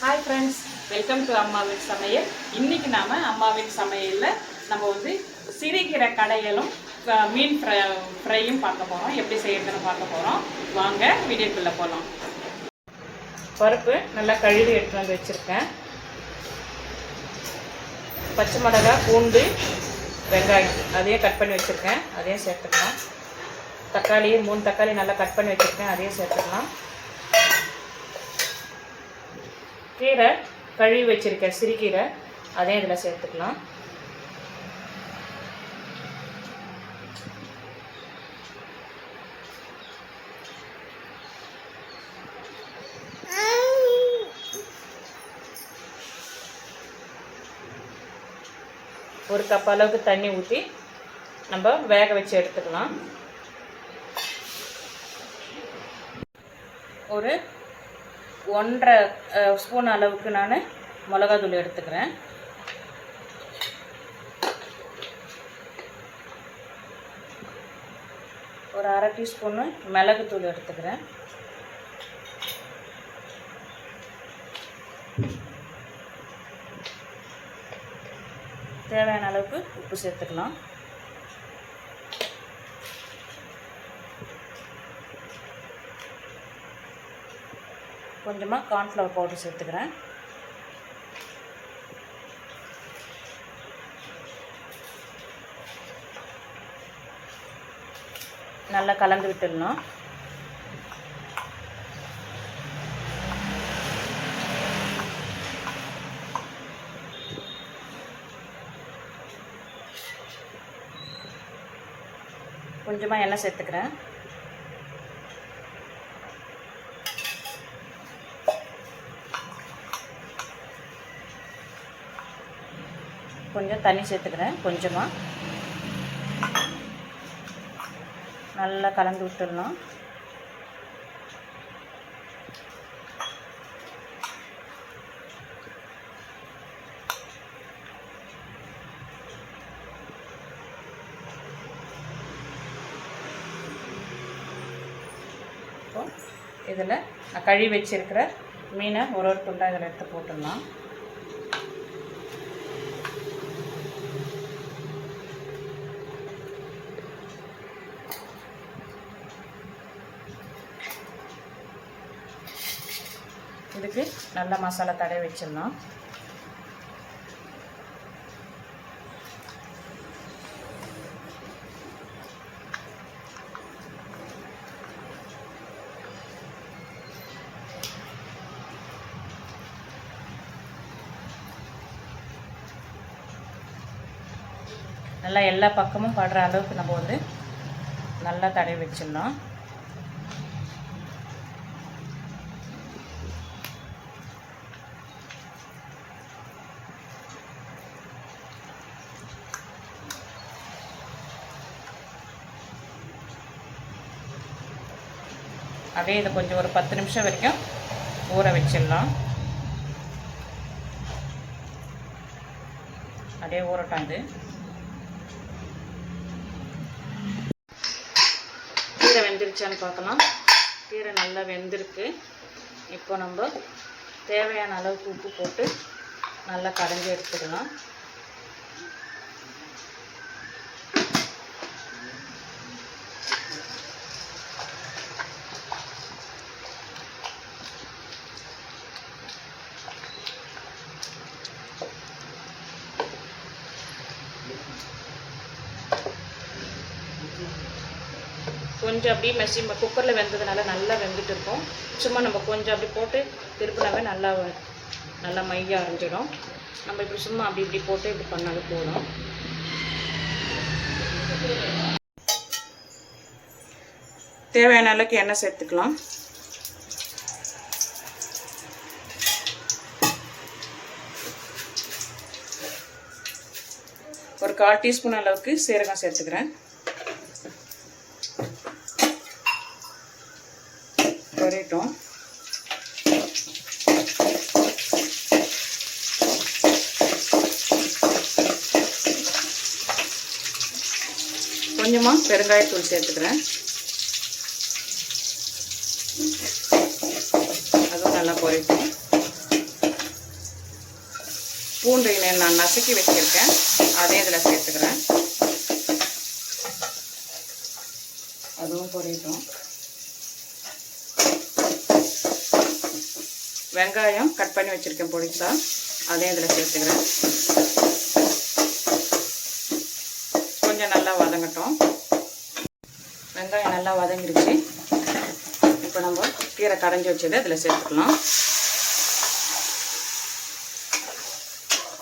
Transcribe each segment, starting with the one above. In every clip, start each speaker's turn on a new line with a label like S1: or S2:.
S1: Hi friends welcome to அம்மாவின் சமையல். இன்னைக்கு நாம அம்மாவின் சமையலில் நம்ம வந்து சிறுகீரை கடையிலும் மீன் ஃப்ரை ஃப்ரையும் பார்க்க போகிறோம் எப்படி செய்யறதுன்னு பார்க்க போகிறோம் வாங்க வீடியோக்குள்ளே போகலாம் பருப்பு நல்லா கழுவி எடுத்து வந்து வச்சுருக்கேன். பச்சை மிளகா பூண்டு வெங்காயம் அதையும் கட் பண்ணி வச்சுருக்கேன். அதையும் சேர்த்துக்கலாம். தக்காளி மூணு தக்காளி நல்லா கட் பண்ணி வச்சுருக்கேன். அதையும் சேர்த்துக்கலாம். கீரை கழுவி வச்சுருக்க சிறுகீரை அதையும் இதில் சேர்த்துக்கலாம். ஒரு கப் அளவுக்கு தண்ணி ஊற்றி நம்ம வேக வச்சு எடுத்துக்கலாம். ஒரு ஒன்றரை ஸ்பூன் அளவுக்கு நான் மிளகாத்தூள் எடுத்துக்கிறேன். ஒரு அரை டீஸ்பூனு மிளகுத்தூள் எடுத்துக்கிறேன். தேவையான அளவுக்கு உப்பு சேர்த்துக்கலாம். கொஞ்சமாக கார்ன்ஃப்ளவர் பவுடர் சேர்த்துக்கிறேன். நல்லா கலந்து விட்டுடணும். கொஞ்சமாக எண்ணெய் சேர்த்துக்கிறேன். கொஞ்சம் தண்ணி சேர்த்துக்கிறேன் கொஞ்சமாக நல்லா கலந்து விட்டுடணும் இதில் நான் கழுவி வச்சிருக்கிற மீனை ஒரு ஒரு துண்டாக இதில் எடுத்து போட்டுடலாம். இதுக்கு நல்ல மசாலா தடவை வச்சிடலாம். நல்லா எல்லா பக்கமும் படுற அளவுக்கு நம்ம வந்து நல்லா தடவி வச்சிடலாம். அப்படியே இதை கொஞ்சம் ஒரு பத்து நிமிஷம் வரைக்கும் ஊற வச்சிடலாம். அப்படியே ஊறட்டும் இது கீரை வெந்துருச்சான்னு பார்க்கலாம். கீரை நல்லா வெந்திருக்கு. இப்போ நம்ம தேவையான அளவுக்கு உப்பு போட்டு நல்லா கடைஞ்சி எடுத்துக்கலாம் கொஞ்சம் அப்படியே மெஷி குக்கரில் வெந்ததுனால நல்லா வெந்துட்டு இருக்கும். சும்மா நம்ம கொஞ்சம் அப்படி போட்டு திருப்பினாவே நல்லா நல்லா மைய அரைஞ்சிடும். நம்ம இப்படி சும்மா அப்படி இப்படி போட்டு இப்படி பண்ணாலே போதும். தேவையான அளவுக்கு எண்ணெய் சேர்த்துக்கலாம். ஒரு கால் டீஸ்பூன் அளவுக்கு சீரகம் சேர்த்துக்கிறேன். பொரியட்டும் கொஞ்சமாக பெருங்காயத்தூள் சேர்த்துக்கிறேன். அதுவும் நல்லா பொரியட்டும் பூண்டு நான் நசுக்கி வச்சுருக்கேன். அதையும் இதில் சேர்த்துக்கிறேன். அதுவும் பொரியட்டும். வெங்காயம் கட் பண்ணி வச்சுருக்கேன் பொடிசா. அதையும் இதில் சேர்த்துக்கிறேன். கொஞ்சம் நல்லா வதங்கட்டும். வெங்காயம் நல்லா வதங்கிடுச்சு இப்போ நம்ம கீரை கடைஞ்சி வச்சதை இதில் சேர்த்துக்கலாம்.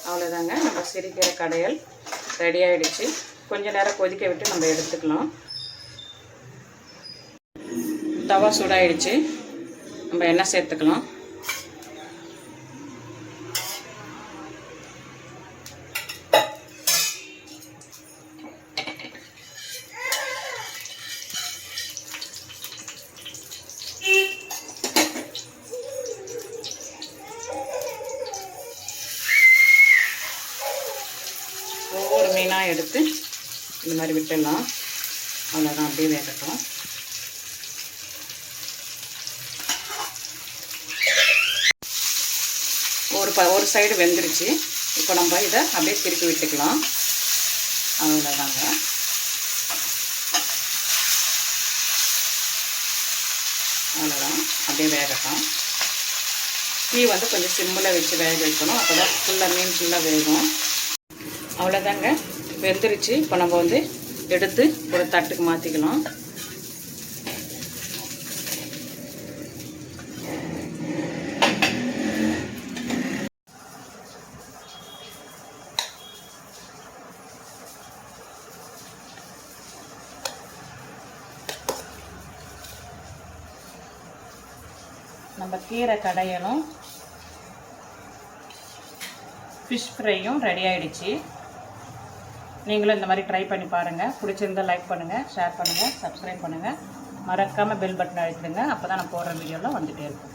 S1: அவ்வளோதாங்க. நம்ம சிறுகீரை கடையல் ரெடி ஆகிடுச்சு கொஞ்சம் நேரம் கொதிக்க விட்டு நம்ம எடுத்துக்கலாம். தவா சூடாயிடுச்சு. நம்ம எண்ணெய் சேர்த்துக்கலாம் ஒவ்வொரு மீனாக எடுத்து இந்த மாதிரி விட்டுடலாம். அவ்வளோதான் அப்படியே வேகட்டும். ஒரு ப ஒரு சைடு வெந்துருச்சு. இப்போ நம்ம இதை அப்படியே திருப்பி விட்டுக்கலாம். அவ்வளோதாங்க அவ்வளோதான் அப்படியே வேகட்டும். டீ வந்து கொஞ்சம் சிம்மில் வச்சு வேக வைக்கணும். அப்போ தான் ஃபுல்லாக மீன் ஃபுல்லாக வேகும். அவ்வளோதாங்க வெந்துருச்சு. இப்போ நம்ம வந்து எடுத்து ஒரு தட்டுக்கு மாற்றிக்கலாம் நம்ம கீரை கடையணும் ஃபிஷ் ஃப்ரையும் ரெடி ஆகிடுச்சு நீங்களும் இந்த மாதிரி ட்ரை பண்ணி பாருங்கள் பிடிச்சிருந்தா லைக் பண்ணுங்கள் ஷேர் பண்ணுங்கள் சப்ஸ்கிரைப் பண்ணுங்கள் மறக்காமல் பெல் பட்டன் அழுத்திடுங்க. அப்போ தான் நான் போடுற வீடியோலாம் வந்துகிட்டே இருக்கும்.